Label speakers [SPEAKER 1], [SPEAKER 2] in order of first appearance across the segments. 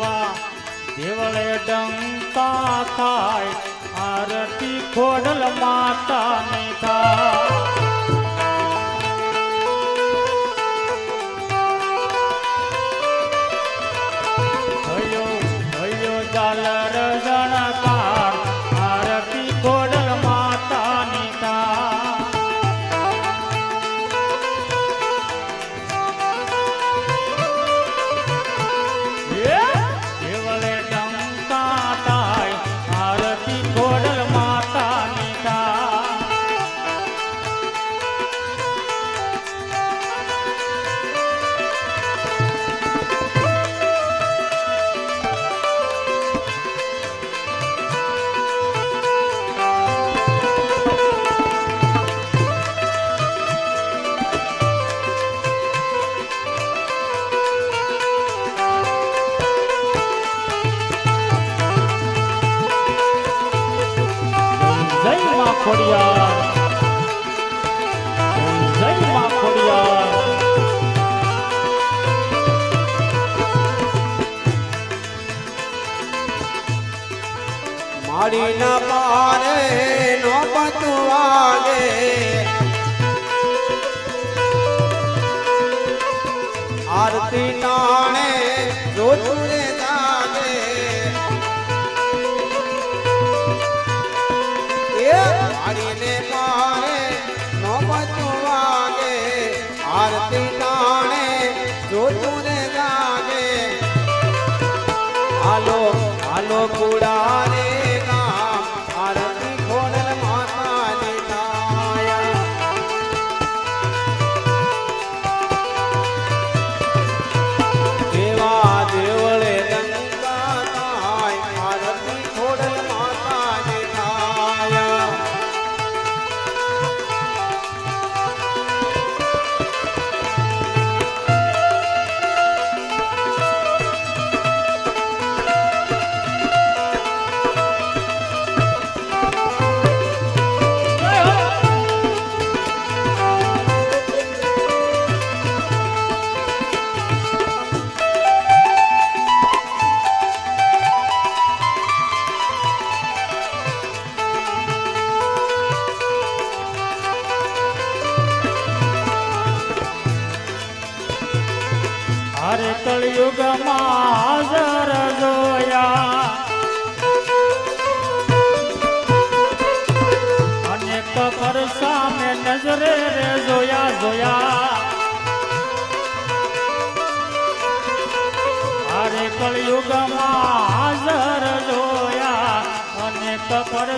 [SPEAKER 1] દેવા દેવળે ડંકા થાય આરતી ખોડલ માતા ને થાય. ખોડિયા જય માં ખોડિયા
[SPEAKER 2] મારી ના પારે નો આરતી નાણે જોતું
[SPEAKER 1] કળયુગમાં હાજર જોયા. અને કબર સામે નજરે રે જોયા જોયા અરે કળયુગમાં હાજર જોયા અને કબર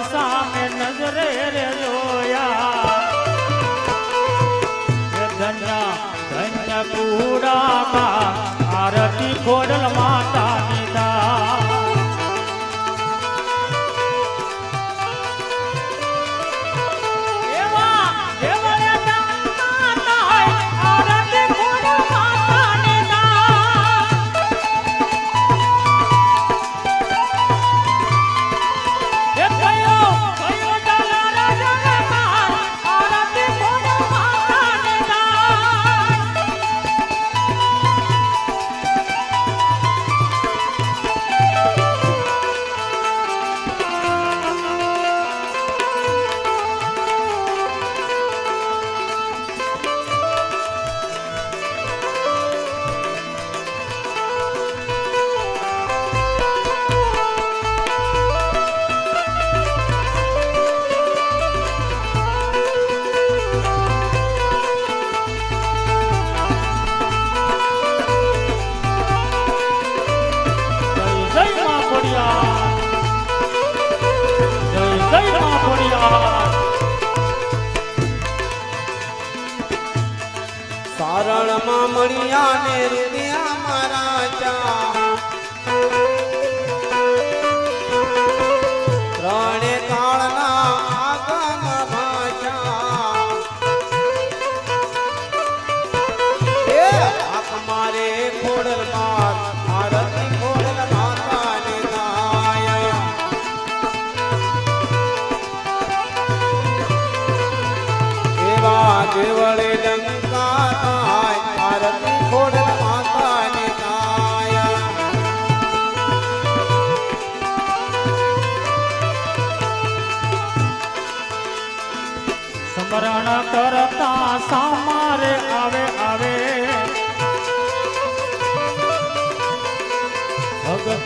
[SPEAKER 2] સારણમાં મળ્યા ને હૃદયા મારા ચા.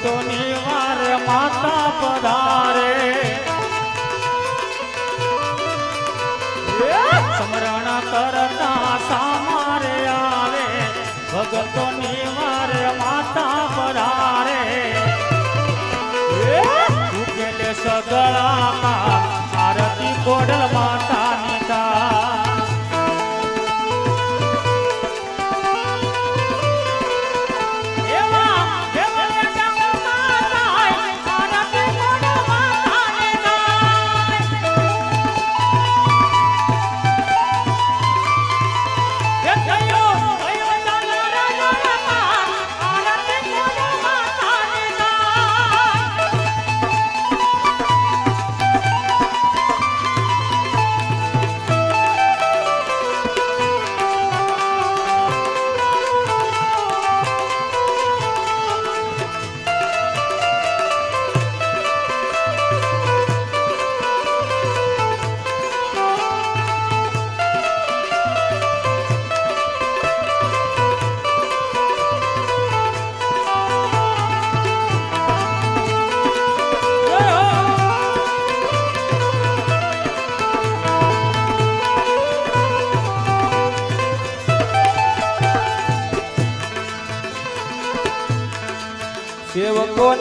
[SPEAKER 1] સંતોની વારે માતા પધારે. સ્મરણ કરતા સામારે આવે ભગતોની વારે માતા પધારે. સગળા આરતી કોડલ માતા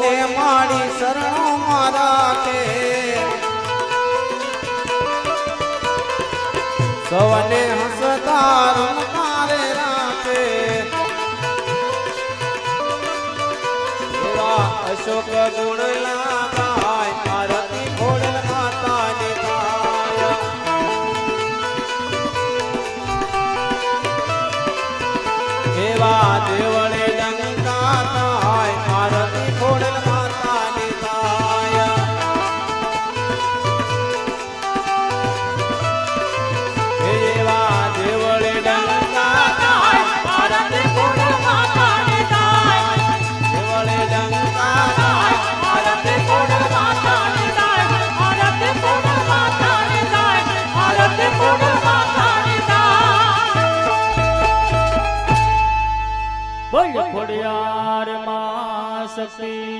[SPEAKER 2] ને મારી શરણો મારા કે સૌને હસતા રમતા રાખે. અશોક
[SPEAKER 1] ગુણલા सकते